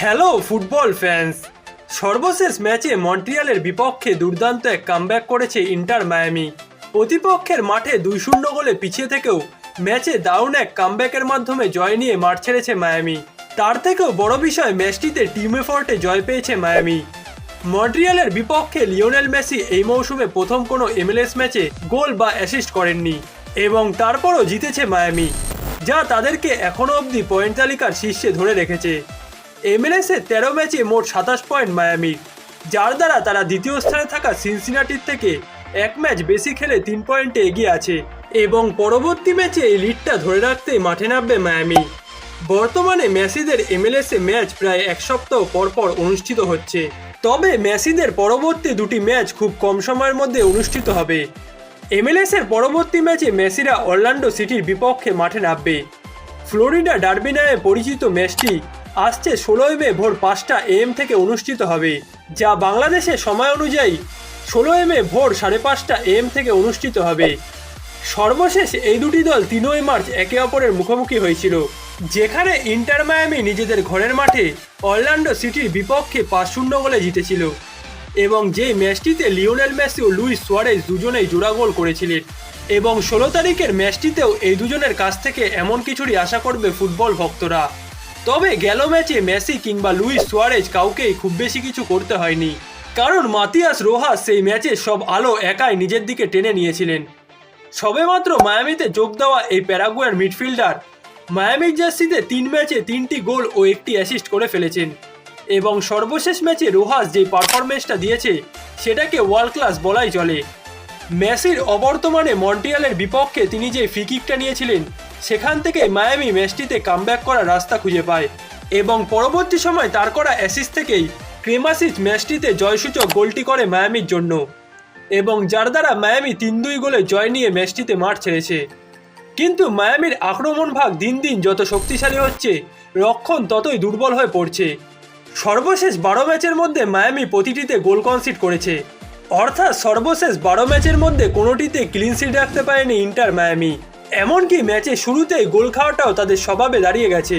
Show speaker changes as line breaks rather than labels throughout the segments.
Hello football fans সর্বশেষ ম্যাচে মন্ট্রিয়ালের বিপক্ষে দুর্দান্ত এক কামব্যাক করেছে ইন্টার মায়ামি। প্রতিপক্ষের মাঠে দুই শূন্য গোলে পিছিয়ে থেকেও ম্যাচে দারুণ এক কামব্যাকের মাধ্যমে জয় নিয়ে মাঠ ছেড়েছে মায়ামি। তার থেকেও বড় বিষয় ম্যাচটিতে টিম এফর্টে জয় পেয়েছে মায়ামি। মন্ট্রিয়ালের বিপক্ষে লিওনেল মেসি এই মৌসুমে প্রথম কোনো এমএলএস ম্যাচে গোল বা অ্যাসিস্ট করেননি এবং তারপরও জিতেছে মায়ামি, যা তাদেরকে এখনও অবধি পয়েন্ট তালিকার শীর্ষে ধরে রেখেছে। এমএলএসে তেরো ম্যাচে মোট সাতাশ পয়েন্ট মায়ামির যার দ্বারা তারা দ্বিতীয় স্থানে থাকা সিনসিনাটির থেকে এক ম্যাচ বেশি খেলে তিন পয়েন্টে এগিয়ে আছে এবং পরবর্তী ম্যাচে এই লিডটা ধরে রাখতে মাঠে নামবে মায়ামি বর্তমানে মেসিদের এমএলএসে ম্যাচ প্রায় এক সপ্তাহ পর পর অনুষ্ঠিত হচ্ছে। তবে মেসিদের পরবর্তী দুটি ম্যাচ খুব কম সময়ের মধ্যে অনুষ্ঠিত হবে। এমএলএসের পরবর্তী ম্যাচে মেসিরা অরল্যান্ডো সিটির বিপক্ষে মাঠে নামবে। ফ্লোরিডা ডার্বি নামে পরিচিত ম্যাচটি আসছে ষোলোই মে ভোর পাঁচটা এম থেকে অনুষ্ঠিত হবে, যা বাংলাদেশের সময় অনুযায়ী ষোলোই মে ভোর সাড়ে পাঁচটা এম থেকে অনুষ্ঠিত হবে। সর্বশেষ এই দুটি দল তিনই মার্চ একে অপরের মুখোমুখি হয়েছিল, যেখানে ইন্টার মায়ামি নিজেদের ঘরের মাঠে অরল্যান্ডো সিটির বিপক্ষে পাঁচ শূন্য গোলে জিতেছিল এবং যে ম্যাচটিতে লিওনেল মেসি ও লুইস সুয়ারেজ দুজনেই জোড়া গোল করেছিলেন এবং ষোলো তারিখের ম্যাচটিতেও এই দুজনের কাছ থেকে এমন কিছুরই আশা করবে ফুটবল ভক্তরা। তবে গেল ম্যাচে মেসি কিংবা লুইস সোয়ারেজ কাউকেই খুব বেশি কিছু করতে হয়নি। কারণ মাতিয়াস রোহাস সেই ম্যাচে সব আলো একাই নিজের দিকে টেনে নিয়েছিলেন। সবেমাত্র মায়ামিতে যোগ দেওয়া এই প্যারাগুয়ার মিডফিল্ডার মায়ামির জার্সিতে তিন ম্যাচে তিনটি গোল ও একটি অ্যাসিস্ট করে ফেলেছেন। এবং সর্বশেষ ম্যাচে রোহাস যে পারফরমেন্সটা দিয়েছে, সেটাকে ওয়ার্ল্ড ক্লাস বলাই চলে। মেসির অবর্তমানে মন্টিয়ালের বিপক্ষে তিনি যে ফ্রি কিকটা নিয়েছিলেন সেখান থেকে মায়ামি ম্যাচটিতে কামব্যাক করার রাস্তা খুঁজে পায় এবং পরবর্তী সময় তার করা অ্যাসিস থেকেই ক্রেমাসিচ ম্যাচটিতে জয়সূচক গোলটি করে মায়ামির জন্য এবং যার দ্বারা মায়ামি তিন দুই গোলে জয় নিয়ে ম্যাচটিতে মাঠ ছেড়েছে। কিন্তু মায়ামির আক্রমণ ভাগ দিন দিন যত শক্তিশালী হচ্ছে, রক্ষণ ততই দুর্বল হয়ে পড়ছে। সর্বশেষ বারো ম্যাচের মধ্যে মায়ামি প্রতিটিতে গোল কনসিড করেছে। অর্থাৎ সর্বশেষ বারো ম্যাচের মধ্যে কোনোটিতে ক্লিনশিট রাখতে পারেনি ইন্টার মায়ামি। এমনকি ম্যাচের শুরুতেই গোল খাওয়াটাও তাদের স্বভাবে দাঁড়িয়ে গেছে।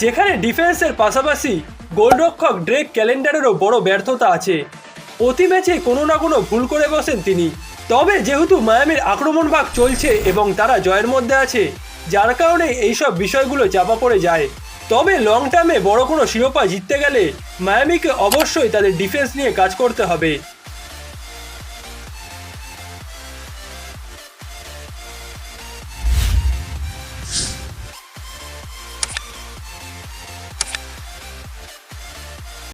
যেখানে ডিফেন্সের পাশাপাশি গোলরক্ষক ড্রেক ক্যালেন্ডারেরও বড় ব্যর্থতা আছে। প্রতি ম্যাচে কোনো না কোনো ভুল করে বসেন তিনি। তবে যেহেতু মায়ামির আক্রমণ ভাগ চলছে এবং তারা জয়ের মধ্যে আছে, যার কারণে এইসব বিষয়গুলো চাপা পড়ে যায়। তবে লং টার্মে বড় কোনো শিরোপা জিততে গেলে মায়ামিকে অবশ্যই তাদের ডিফেন্স নিয়ে কাজ করতে হবে।